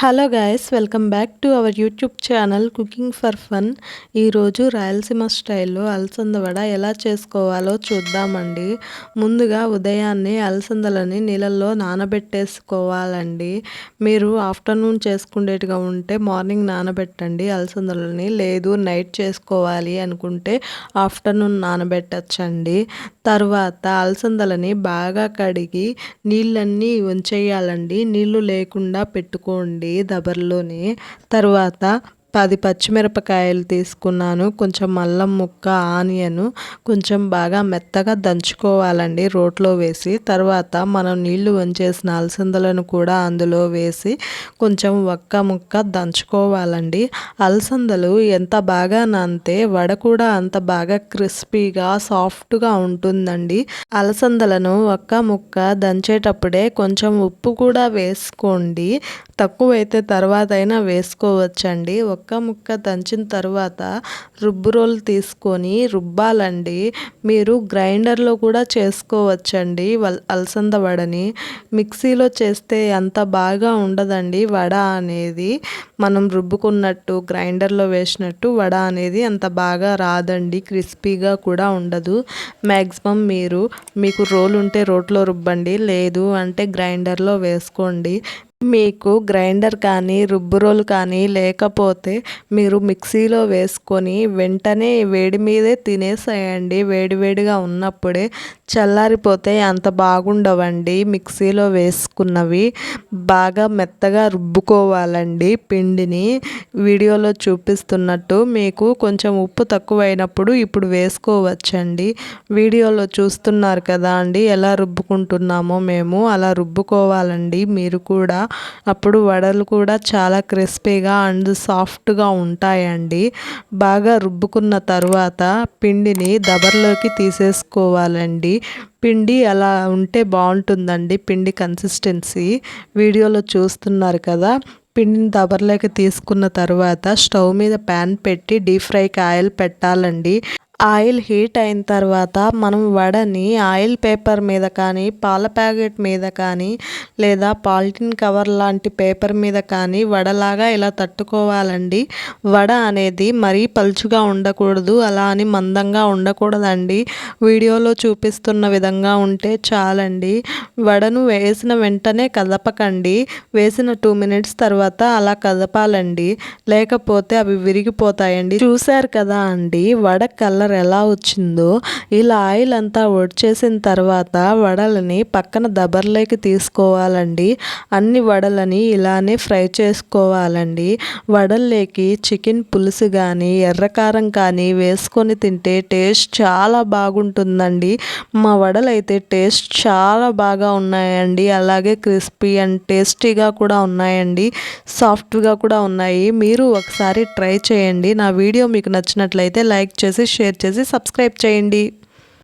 Hello guys welcome back to our YouTube channel cooking for fun ఈరోజు రాయలసీమ స్టైల్లో అలసంద వడ ఎలా చేసుకోవాలో చూద్దామండి. ముందుగా ఉదయాన్నే అలసందలని నీళ్ళల్లో నానబెట్టేసుకోవాలండి. మీరు ఆఫ్టర్నూన్ చేసుకునేట్టుగా ఉంటే మార్నింగ్ నానబెట్టండి అలసందలని లేదు నైట్ చేసుకోవాలి అనుకుంటే ఆఫ్టర్నూన్ నానబెట్టచ్చండి. తర్వాత అలసందలని బాగా కడిగి నీళ్ళన్నీ ఉంచేయాలండి. నీళ్ళు లేకుండా పెట్టుకోండి. దబర్లోనే తర్వాత పది పచ్చిమిరపకాయలు తీసుకున్నాను. కొంచెం అల్లం ముక్క ఆనియన్ కొంచెం బాగా మెత్తగా దంచుకోవాలండి రోట్లో వేసి. తర్వాత మనం నీళ్ళు వంచేసిన అలసందలను కూడా అందులో వేసి కొంచెం ఒక్క ముక్క దంచుకోవాలండి. అలసందలు ఎంత బాగా నానితే వడ కూడా అంత బాగా క్రిస్పీగా సాఫ్ట్గా ఉంటుందండి. అలసందలను ఒక్క ముక్క దంచేటప్పుడే కొంచెం ఉప్పు కూడా వేసుకోండి. తక్కువైతే తర్వాత అయినా వేసుకోవచ్చండి. ఒక్క ముక్క దంచిన తర్వాత రుబ్బు రోల్ తీసుకొని రుబ్బాలండి. మీరు గ్రైండర్లో కూడా చేసుకోవచ్చండి అలసంద వడని. మిక్సీలో చేస్తే అంత బాగా ఉండదండి వడ అనేది. మనం రుబ్బుకున్నట్టు గ్రైండర్లో వేసినట్టు వడ అనేది అంత బాగా రాదండి క్రిస్పీగా కూడా ఉండదు. మ్యాక్సిమం మీరు మీకు రోల్ ఉంటే రోట్లో రుబ్బండి లేదు అంటే గ్రైండర్లో వేసుకోండి. మీకు గ్రైండర్ కానీ రుబ్బురోలు కానీ లేకపోతే మీరు మిక్సీలో వేసుకొని వెంటనే వేడి మీదే తినేసేయండి. వేడివేడిగా ఉన్నప్పుడే చల్లారిపోతే అంత బాగుండవండి. మిక్సీలో వేసుకున్నవి బాగా మెత్తగా రుబ్బుకోవాలండి. పిండిని వీడియోలో చూపిస్తున్నట్టు మీకు కొంచెం ఉప్పు తక్కువైనప్పుడు ఇప్పుడు వేసుకోవచ్చండి. వీడియోలో చూస్తున్నారు కదా అండి ఎలా రుబ్బుకుంటున్నామో మేము అలా రుబ్బుకోవాలండి. మీరు కూడా అప్పుడు వడలు కూడా చాలా క్రిస్పీగా అండ్ సాఫ్ట్గా ఉంటాయండి. బాగా రుబ్బుకున్న తర్వాత పిండిని దబర్లోకి తీసేసుకోవాలండి. పిండి అలా ఉంటే బాగుంటుందండి పిండి కన్సిస్టెన్సీ. వీడియోలో చూస్తున్నారు కదా పిండిని దబర్లోకి తీసుకున్న తర్వాత స్టవ్ మీద ప్యాన్ పెట్టి డీప్ ఫ్రైకి ఆయిల్ పెట్టాలండి. ఆయిల్ హీట్ అయిన తర్వాత మనం వడని ఆయిల్ పేపర్ మీద కానీ పాల ప్యాకెట్ మీద కానీ లేదా పాలిథిన్ కవర్ లాంటి పేపర్ మీద కానీ వడలాగా ఇలా తట్టుకోవాలండి. వడ అనేది మరీ పలుచుగా ఉండకూడదు అలా అని మందంగా ఉండకూడదండి. వీడియోలో చూపిస్తున్న విధంగా ఉంటే చాలండి. వడను వేసిన వెంటనే కదపకండి. వేసిన టూ మినిట్స్ తర్వాత అలా కదపాలండి. లేకపోతే అవి విరిగిపోతాయండి. చూశారు కదా అండి వడ కలర్ కలర్ ఎలా వచ్చిందో ఇలా ఆయిల్ అంతా వచ్చేసిన తర్వాత వడలని పక్కన దబర్లోకి తీసుకోవాలండి. అన్ని వడలని ఇలానే ఫ్రై చేసుకోవాలండి. వడల్లోకి చికెన్ పులుసు కానీ ఎర్రకారం కానీ వేసుకొని తింటే టేస్ట్ చాలా బాగుంటుందండి. మా వడలు అయితే టేస్ట్ చాలా బాగా ఉన్నాయండి. అలాగే క్రిస్పీ అండ్ టేస్టీగా కూడా ఉన్నాయండి. సాఫ్ట్గా కూడా ఉన్నాయి. మీరు ఒకసారి ట్రై చేయండి. నా వీడియో మీకు నచ్చినట్లయితే లైక్ చేసి షేర్ షేర్ చేసి సబ్స్క్రైబ్ చేయండి.